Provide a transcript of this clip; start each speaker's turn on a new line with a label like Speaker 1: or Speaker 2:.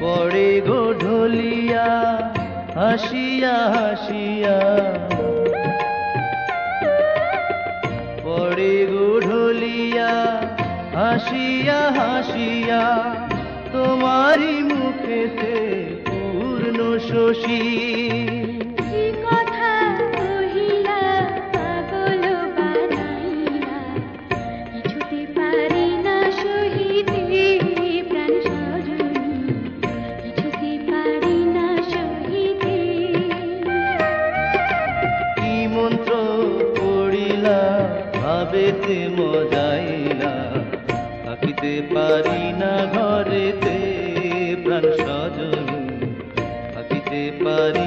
Speaker 1: পড়ে গো ঢলিয়া হাসিয়া হাসিয়া। পড়ে গো হাসিয়া হাসিয়া তোমারই মুখেতে পূর্ণ শশী।
Speaker 2: মন্ত্র পড়িলা ভাবেতে মজাইলা থাকিতে পারি না ঘরেতে প্রাণ সজন
Speaker 1: থাকিতে পারি